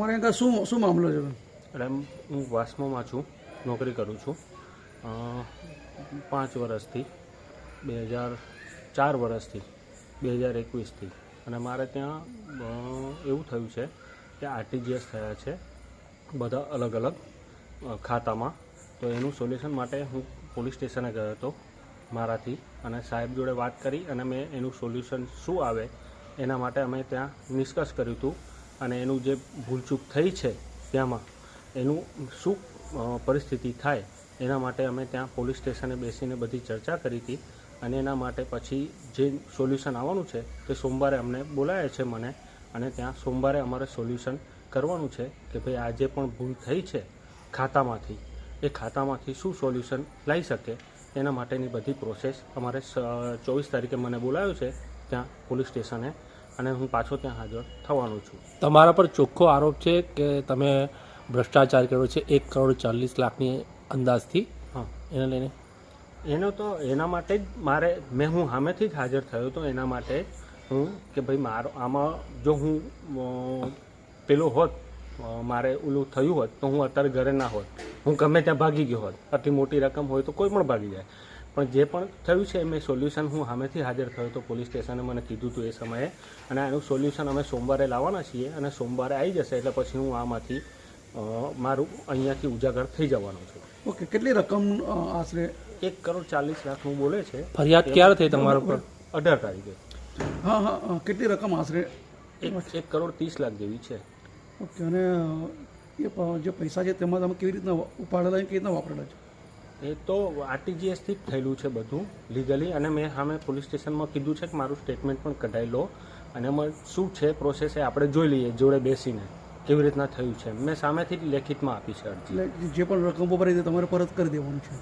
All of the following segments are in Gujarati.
તમારે આગળ શું શું મામલો છે? એટલે હું વાસ્મોમાં છું, નોકરી કરું છું. પાંચ વર્ષથી બે હજાર ચાર વર્ષથી બે હજાર એકવીસથી. અને મારે ત્યાં એવું થયું છે કે આરટીજીએસ થયા છે, બધા અલગ અલગ ખાતામાં. તો એનું સોલ્યુશન માટે હું પોલીસ સ્ટેશને ગયો હતો, મારાથી. અને સાહેબ જોડે વાત કરી અને મેં એનું સોલ્યુશન શું આવે એના માટે અમે ત્યાં નિષ્કર્ષ કર્યું હતું. અને એનું જે ભૂલચૂક થઈ છે ત્યાંમાં, એનું શું પરિસ્થિતિ થાય, એના માટે અમે ત્યાં પોલીસ સ્ટેશને બેસીને બધી ચર્ચા કરી હતી અને એના માટે પછી જે સોલ્યુશન આવવાનું છે તે સોમવારે અમને બોલાયા છે મને અને ત્યાં સોમવારે અમારે સોલ્યુશન કરવાનું છે કે ભાઈ આ જે પણ ભૂલ થઈ છે ખાતામાંથી, એ ખાતામાંથી શું સોલ્યુશન લાવી શકે, એના માટેની બધી પ્રોસેસ અમારે ચોવીસ તારીખે મને બોલાવ્યો છે ત્યાં પોલીસ સ્ટેશને અને હું પાછો ત્યાં હાજર થવાનો છું. તમારા પર ચોખ્ખો આરોપ છે કે તમે ભ્રષ્ટાચાર કર્યો છે એક કરોડ ચાલીસ લાખની અંદાજથી? હા. એને લઈને? એનો તો એના માટે જ મારે મેં હું સામેથી જ હાજર થયો હતો એના માટે હું કે ભાઈ મારો આમાં જો હું પેલો હોત મારે ઓલું થયું હોત તો હું અત્યારે ઘરે ના હોત. હું ગમે ત્યાં ભાગી ગયો હોત. આટલી મોટી રકમ હોય તો કોઈ પણ ભાગી જાય. પણ જે પણ થયું છે મેં સોલ્યુશન હું સામેથી હાજર થયો હતો પોલીસ સ્ટેશને મને કીધું હતું એ સમયે. અને એનું સોલ્યુશન અમે સોમવારે લાવવાના છીએ અને સોમવારે આવી જશે એટલે પછી હું આમાંથી મારું અહીંયાથી ઉજાગર થઈ જવાનું છું. ઓકે કેટલી રકમ આશરે? એક કરોડ ચાલીસ લાખનું બોલે છે. ફરિયાદ ક્યારે થઈ તમારા પર અઢાર તારીખે. હા હા કેટલી રકમ આશરે? એક એક કરોડ ત્રીસ લાખ જેવી છે. ઓકે અને એ જે પૈસા છે તેમાં તમે કેવી રીતના ઉપાડેલા કેવી રીતના વાપરેલા છે? એ તો આરટીજીએસથી જ થયેલું છે બધું લીગલી અને મેં સામે પોલીસ સ્ટેશનમાં કીધું છે કે મારું સ્ટેટમેન્ટ પણ કઢાવી લો. અને એમાં શું છે પ્રોસેસ એ આપણે જોઈ લઈએ જોડે બેસીને કેવી રીતના થયું છે. મેં સામેથી જ લેખિતમાં આપી છે અરજી. એટલે જે પણ રકમ વપરાય તે તમારે પરત કરી દેવાનું છે.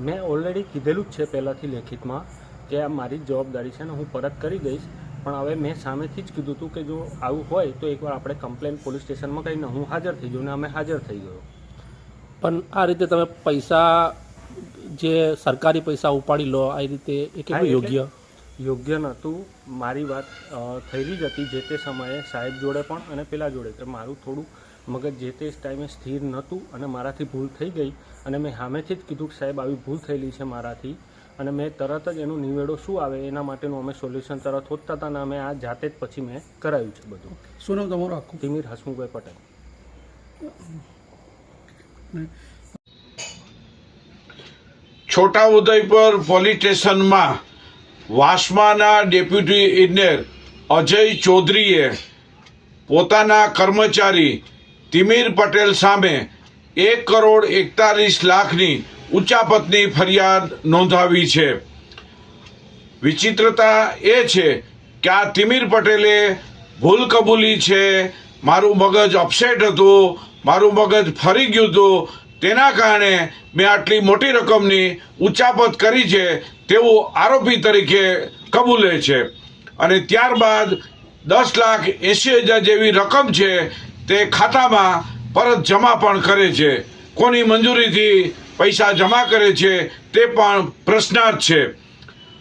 મેં ઓલરેડી કીધેલું જ છે પહેલાંથી લેખિતમાં કે આ મારી જ જવાબદારી છે ને હું પરત કરી દઈશ. પણ હવે મેં સામેથી જ કીધું હતું કે જો આવું હોય તો એકવાર આપણે કમ્પ્લેન પોલીસ સ્ટેશનમાં કરીને હું હાજર થઈ ગયો ને અમે હાજર થઈ ગયો. પણ આ રીતે તમે પૈસા જે સરકારી પૈસા ઉપાડી લો આ રીતે એ કેટલું યોગ્ય. યોગ્ય નહોતું. મારી વાત થઈ થયેલી જ હતી જે તે સમયે સાહેબ જોડે પણ અને પેલા જોડે. કે મારું થોડું મગજ જે તે ટાઈમે સ્થિર નહોતું અને મારાથી ભૂલ થઈ ગઈ અને મેં સામેથી જ કીધું કે સાહેબ આવી ભૂલ થયેલી છે મારાથી અને મેં તરત જ એનું નિવેડો શું આવે એના માટેનું અમે સોલ્યુશન તરત હોતતા હતા અને અમે આ જાતે જ પછી મેં કરાવ્યું છે બધું. શું નામ તમારું આખું? તિમિર હસમુખભાઈ પટેલ. ને છોટાઉદેપુર પોલીસ સ્ટેશનમાં વાસમાના ડેપ્યુટી ઇજનેર અજય ચૌધરીએ પોતાના કર્મચારી તિમીર પટેલ સામે એક કરોડ એકતાલીસ લાખની ઉચ્ચાપતની ફરિયાદ નોંધાવી છે. વિચિત્રતા એ છે કે આ તિમીર પટેલે ભૂલ કબૂલી છે, મારું મગજ અપસેટ હતું, મારું મગજ ફરી ગયું હતું તેના કારણે મેં આટલી મોટી રકમની ઉચ્ચાપત કરી છે તેવું આરોપી તરીકે કબૂલે છે. અને ત્યારબાદ દસ લાખ એંસી હજાર જેવી રકમ છે તે ખાતામાં પરત જમા પણ કરે છે. કોની મંજૂરીથી પૈસા જમા કરે છે તે પણ પ્રશ્નાર્થ છે.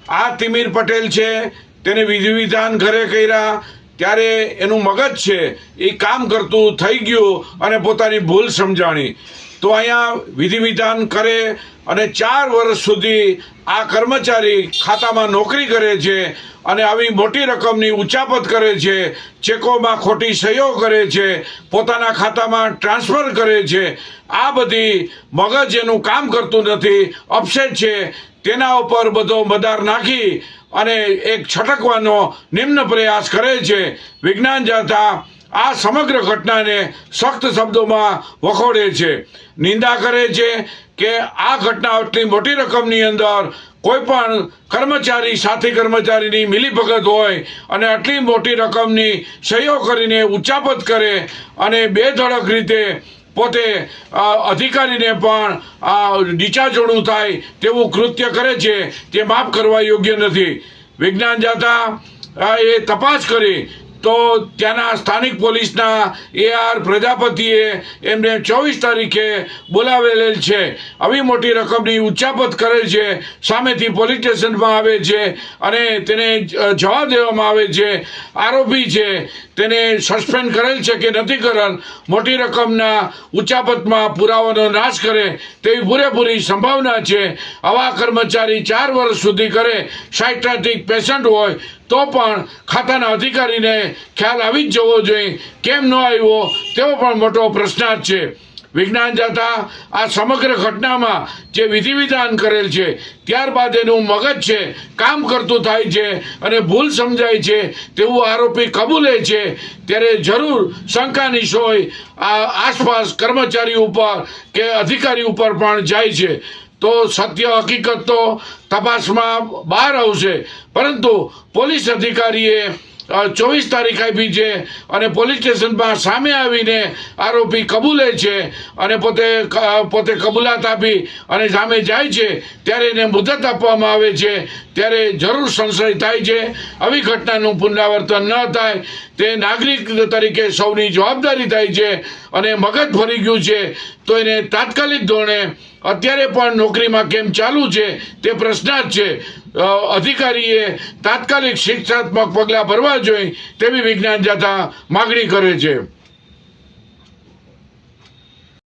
આ તિમીર પટેલ છે, તેને વિધિ વિધાન ઘરે કર્યા, ત્યારે એનું મગજ છે, એ કામ કરતું થઈ ગયું અને પોતાની ભૂલ સમજાણી. તો અહીંયા વિધિ વિધાન કરે અને ચાર વર્ષ સુધી આ કર્મચારી ખાતામાં નોકરી કરે છે અને આવી મોટી રકમની ઉચાપત કરે છે, ચેકોમાં ખોટી સહીઓ કરે છે, પોતાના ખાતામાં ટ્રાન્સફર કરે છે. આ બધી મગજ એનું કામ કરતું નથી અપસેટ છે. તેના ઉપર બધો મદાર નાખી અને એક છટકવાનો નિમ્ન પ્રયાસ કરે છે. વિજ્ઞાન જાતા આ સમગ્ર ઘટનાને સખ્ત શબ્દોમાં વખોડે છે. નિંદા કરે છે કે આ ઘટના આટલી મોટી રકમની અંદર કોઈ પણ કર્મચારી, સાથી કર્મચારીની મિલીભગત હોય અને આટલી મોટી રકમની સહીઓ કરીને ઉચ્ચાપત કરે અને બેધડક રીતે પોતે અધિકારીને પણ નીચાચોડું થાય તેવું કૃત્ય કરે છે, તે માફ કરવા યોગ્ય નથી. વિજ્ઞાન જાતા એ તપાસ કરી તો ત્યાંના સ્થાનિક પોલીસના એઆર પ્રજાપતિએ એમને ચોવીસ તારીખે બોલાવેલ છે. આવી મોટી રકમની ઉચ્ચાપત કરેલ છે. સામેથી પોલીસ સ્ટેશનમાં આવે છે અને તેને જવા દેવામાં આવે છે. આરોપી છે, તેને સસ્પેન્ડ કરેલ છે કે નથી કરેલ, મોટી રકમના ઉચ્ચાપતમાં પુરાવાનો નાશ કરે તેવી પૂરેપૂરી સંભાવના છે. આવા કર્મચારી ચાર વર્ષ સુધી કરે. સાયટ્રાટિક પેશન્ટ હોય તો પણ ખાતાના અધિકારીને ખ્યાલ આવી જ જવો જોઈએ. કેમ ન આવ્યો? તેવો પણ મોટો પ્રશ્નાર્થ છે. વિજ્ઞાન જાતા આ સમગ્ર ઘટનામાં જે વિધિ વિધાન કરેલ છે, ત્યારબાદ એનું મગજ છે, કામ કરતું થાય છે અને ભૂલ સમજાય છે તેવું આરોપી કબૂલે છે. ત્યારે જરૂર શંકાની સોય આ આસપાસ કર્મચારી ઉપર કે અધિકારી ઉપર પણ જાય છે. તો સત્ય હકીકત તો તપાસમાં બહાર આવશે. પરંતુ પોલીસ અધિકારીએ ચોવીસ તારીખ આપી છે અને પોલીસ સ્ટેશનમાં સામે આવીને આરોપી કબૂલે છે અને પોતે પોતે કબૂલાત આપી અને સામે જાય છે, ત્યારે એને મુદત આપવામાં આવે છે, ત્યારે જરૂર સંશય થાય છે. આવી ઘટનાનું પુનરાવર્તન ન થાય, તે નાગરિક તરીકે સૌની જવાબદારી થાય છે અને મગજ ફરી ગયું છે. તો એને તાત્કાલિક ધોરણે અત્યારે પણ નોકરીમાં કેમ ચાલુ છે તે પ્રશ્નાર્થ છે. અધિકારીએ તાત્કાલિક શિક્ષાત્મક પગલાં ભરવા જોઈએ તેવી વિજ્ઞાન જાથા માગણી કરે છે.